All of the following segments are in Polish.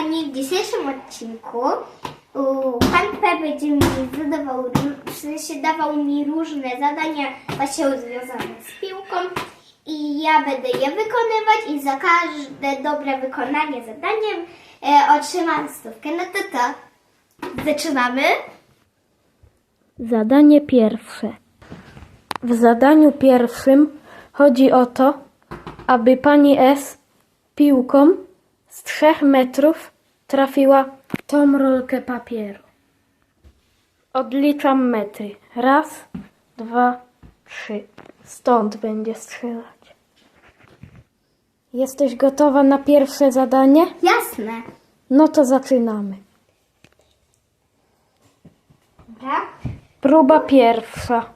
kochani, w dzisiejszym odcinku pan P będzie mi zadawał, sensie dawał mi różne zadania właśnie związane z piłką i ja będę je wykonywać i za każde dobre wykonanie zadaniem e, otrzymam stówkę. No to to, zaczynamy? Zadanie pierwsze. W zadaniu pierwszym chodzi o to, aby pani S piłką z trzech metrów trafiła tą rolkę papieru. Odliczam metry. Raz, dwa, trzy. Stąd będzie strzelać. Jesteś gotowa na pierwsze zadanie? Jasne. No to zaczynamy. Dobra. Próba pierwsza.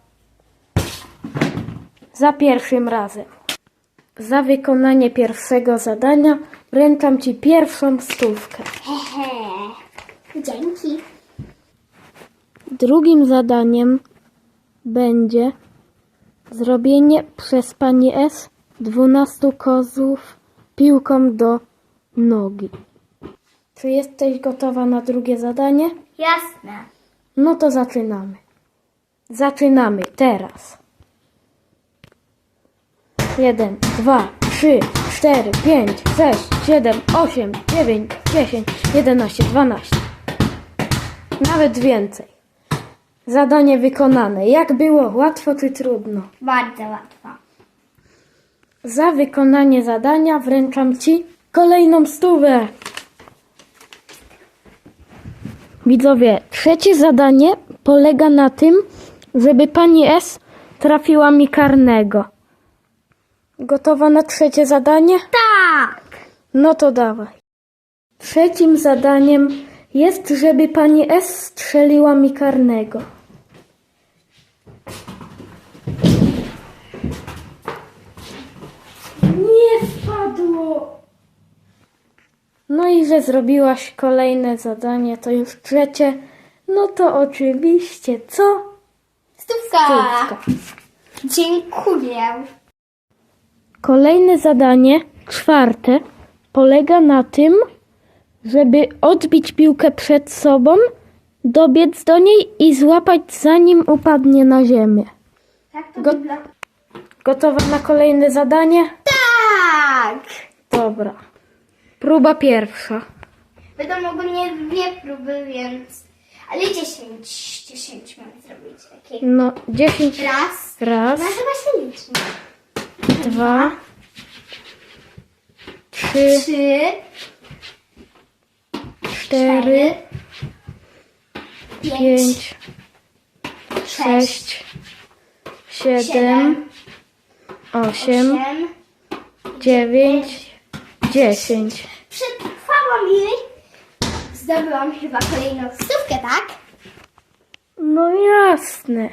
Za pierwszym razem. Za wykonanie pierwszego zadania wręczam Ci pierwszą stówkę. Hehe. Dzięki. Drugim zadaniem będzie zrobienie przez Pani S 12 kozłów piłką do nogi. Czy jesteś gotowa na drugie zadanie? Jasne. No to zaczynamy. Zaczynamy teraz. Jeden, dwa, trzy, cztery, pięć, sześć, siedem, osiem, dziewięć, dziesięć, jedenaście, dwanaście. Nawet więcej. Zadanie wykonane. Jak było? Łatwo czy trudno? Bardzo łatwo. Za wykonanie zadania wręczam Ci kolejną stówę. Widzowie, trzecie zadanie polega na tym, żeby pani S trafiła mi karnego. Gotowa na trzecie zadanie? Tak. No to dawaj. Trzecim zadaniem jest, żeby pani S strzeliła mi karnego. Nie wpadło. No i że zrobiłaś kolejne zadanie, to już trzecie. No to oczywiście, co? Stówka. Stówka. Dziękuję. Kolejne zadanie, czwarte, polega na tym, żeby odbić piłkę przed sobą, dobiec do niej i złapać zanim upadnie na ziemię. Tak to Go-. Gotowa na kolejne zadanie? Tak. Dobra. Próba pierwsza. Będą ogólnie dwie próby, więc... Ale 10, 10 mam zrobić takie. No, 10 Raz. raz, No chyba się liczy. Dwa, trzy, Trzy, cztery, pięć, sześć, siedem, osiem, osiem. dziewięć, dziesięć. Przetrwałam jej. Zdobyłam chyba kolejną stówkę, tak? No jasne.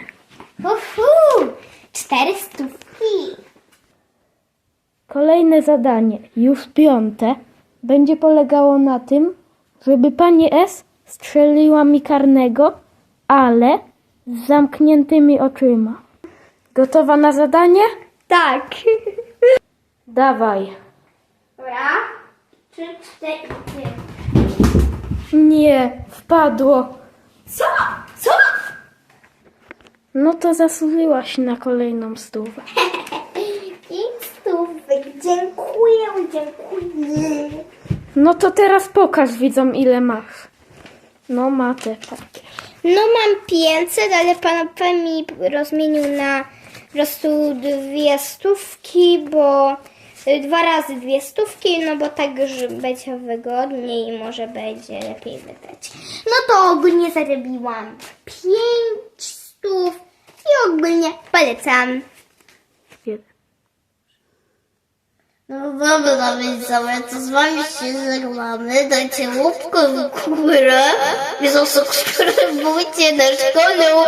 Uhu, cztery stówki. Kolejne zadanie, już piąte, będzie polegało na tym, żeby pani S strzeliła mi karnego, ale z zamkniętymi oczyma. Gotowa na zadanie? Tak. Dawaj. Dobra. Trzy, cztery. Nie, wpadło. Co? Co? No to zasłużyłaś na kolejną stówę. Pięć stówek. Dziękuję, dziękuję. No to teraz pokaż widzom ile masz. No ma te papier. No mam 500, ale pan P mi rozmienił na po prostu dwie stówki, bo y, dwa razy dwie stówki, no bo tak, żeby będzie wygodniej i może będzie lepiej wydać. No to ogólnie zarobiłam 5 stów i ogólnie polecam. Jeden. No dobra, widzowie, to z wami się żegnamy. Dajcie łapkę w górę i zasubskrybujcie nasz kanał.